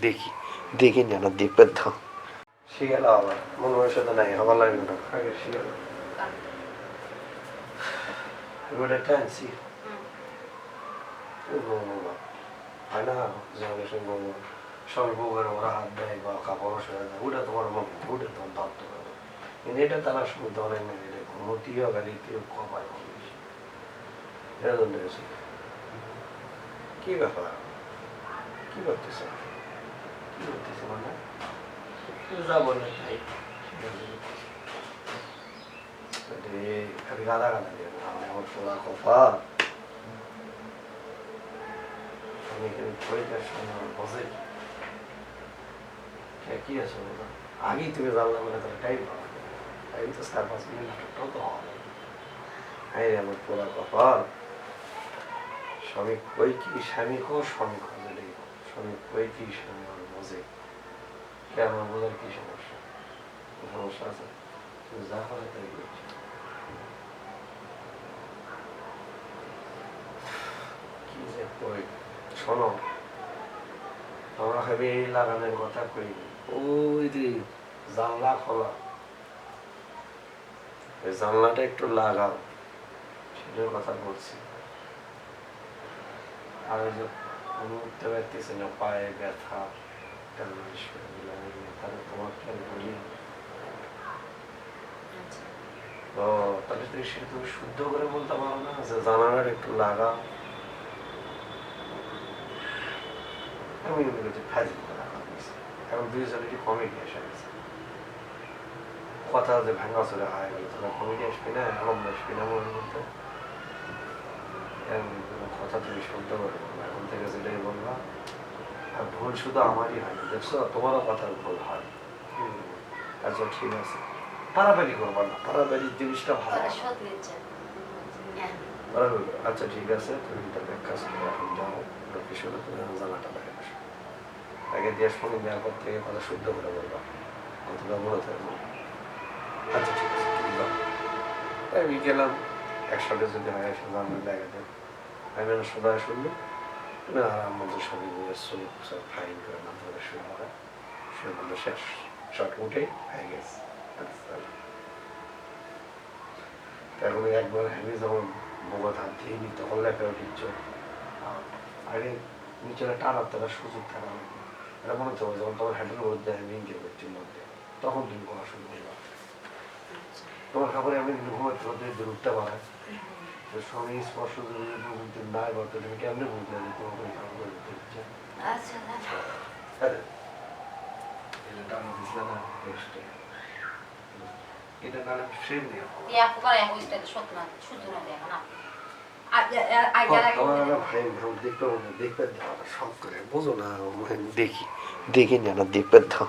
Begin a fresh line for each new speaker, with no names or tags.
দেখি দেখি শিখেল আবার, মনে হয় সাথে নাই লাগবে না, আগে ওরা হাত দেয় বা কাপড় ওটা তোমার মনে, ওটা তোমার দত্ত কিন্তু এটা তারা শুনতে অনেক না, এটা ঘুমতিও কমায় জন্য এসে কি ব্যাপার কি করতেছে কি করতেছে মানে যা বলে তাই খালি গাদা গাদা দিয়ে আমি আমার পোড়া কপাল আমি এখানে পরীক্ষার সময় বসে কি আছে বলো আগেই তুমি জানলাম তাহলে টাইম পাওয়া টাইম তো চার পাঁচ মিনিট তো হওয়া হাই রে আমার পোড়া কপাল স্বামী কই কি স্বামী কো স্বামী খোঁজে রে স্বামী কই কি স্বামী আমার বোঝে। কে আমার বোঝার কি সমস্যা? সমস্যা আছে? তুমি যা করে তাই করছি কি যে কই শোনো আমরা খাবি এই লাগানোর কথা কই। ওই যে জানলা খোলা। জানলাটা একটু লাগাও। সেটার কথা বলছি। আর ওই যে আমি উঠতে পারতেছি না পায়ে ব্যথা। তাহলে তোমার কেন বলি তো তাহলে তুমি সে তুমি শুদ্ধ করে বলতে পারো না যে জানালার একটু লাগা আমি মনে করছি ফাজিল করা এখন দুইজনে কি কমেডি এসে গেছে কথা যে ভাঙা চলে হয়ে তাহলে কমেডি আসবি না আনন্দ আসবি না মনে করতে কথা তুমি শুনতে পারো। না। এখন থেকে যেটাই বলবা আর ভুল শুধু আমারই হয় না। দেখছ তোমারও কথার ভুল হয়। হুম, আচ্ছা ঠিক আছে। পারাপারি করবা না। পারাপারির জিনিসটা ভালো
হ্যাঁ।
আচ্ছা ঠিক আছে তুমি তাহলে কাজ করো এখন যাও লোকেশনে তুমি জানাটা দেখে আসো আগে দিয়ে শুনে দেওয়ার পর থেকে কথা শুদ্ধ করে বলবা। অথবা মনে থাকবে আচ্ছা ঠিক আছে তুমি যাও। আমি গেলাম একসাথে যদি হয় এসে জানলে দেখা দেয় আমি না সবাই শুনলো না আরাম মতো সবই নিয়ে ফাইন করে না ধরে শুয়ে পড়ে শুয়ে শেষ শট উঠে হয়ে গেছে। এখন একবার হেমি যখন বগত হাত দিয়ে নি তখন লেখা উঠিচ্ছ আগে নিচে টানার তারা সুযোগ থাকা লাগে এটা মনে হচ্ছে যখন তোমার হ্যান্ডেলের মধ্যে আমি ইঞ্জয় করছি মধ্যে তখন তুমি শুরু করবা তোমার খাবারে আমি ঘুমাতে উঠতে পারে স্বামী স্পর্শ না তুমি কেমনে বুঝলে যে তোমার কোনো খাবার করে দিতে
আচ্ছা না।
এটা দিছিলে না এটা নিয়ে
ইয়া করে সত্য না শুদ্ধ না দেখো না।
না না মনে দেখি দেখি যেন দেখবে দাও